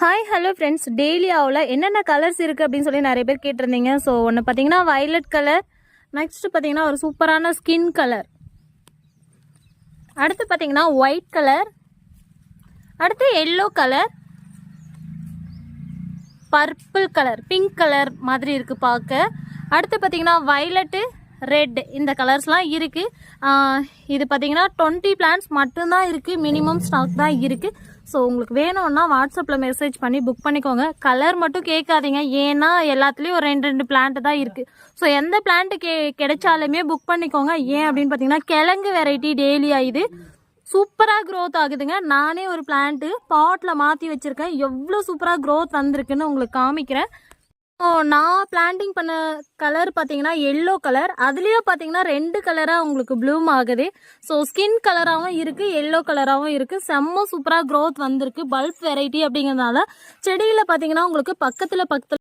Hi hello friends டெய்லியாவில் என்னென்ன colours இருக்குது அப்படின்னு சொல்லி நிறைய பேர் கேட்டிருந்தீங்க. ஸோ ஒன்று பார்த்தீங்கன்னா வயலட் கலர் நெக்ஸ்ட் பார்த்தீங்கன்னா ஒரு சூப்பரான ஸ்கின் கலர் அடுத்து பார்த்தீங்கன்னா ஒயிட் கலர் அடுத்து yellow colour purple colour pink colour மாதிரி இருக்குது பார்க்க. அடுத்து பார்த்தீங்கன்னா வயலட்டு ரெட் இந்த கலர்ஸ்லாம் இருக்குது இது பார்த்தீங்கன்னா டுவெண்ட்டி பிளான்ஸ் மட்டும்தான் இருக்குது மினிமம் ஸ்டாக் தான் இருக்குது ஸோ உங்களுக்கு வேணும்னா வாட்ஸ்அப்பில் மெசேஜ் பண்ணி புக் பண்ணிக்கோங்க. கலர் மட்டும் கேட்காதீங்க. ஏன்னா எல்லாத்துலேயும் ஒரு ரெண்டு ரெண்டு பிளான்ட் தான் இருக்குது ஸோ எந்த பிளான்ட்டு கே கிடைச்சாலுமே புக் பண்ணிக்கோங்க. ஏன் அப்படின்னு பார்த்தீங்கன்னா கிழங்கு வெரைட்டி டெய்லி ஆகுது சூப்பராக க்ரோத் ஆகுதுங்க. நானே ஒரு பிளான்ட்டு பாட்டில் மாற்றி வச்சுருக்கேன். எவ்வளோ சூப்பராக க்ரோத் வந்திருக்குன்னு உங்களுக்கு காமிக்கிறேன். நான் பிளான்டிங் பண்ண கலர் பார்த்தீங்கன்னா எல்லோ கலர் அதுலேயும் பார்த்தீங்கன்னா ரெண்டு கலராக உங்களுக்கு ப்ளூம் ஆகுது. ஸோ ஸ்கின் கலராகவும் இருக்குது எல்லோ கலராகவும் இருக்குது செம்ம சூப்பராக க்ரோத் வந்திருக்கு. பல்ப் வெரைட்டி அப்படிங்கிறதுனால செடியில் பார்த்தீங்கன்னா உங்களுக்கு பக்கத்தில் பக்கத்தில்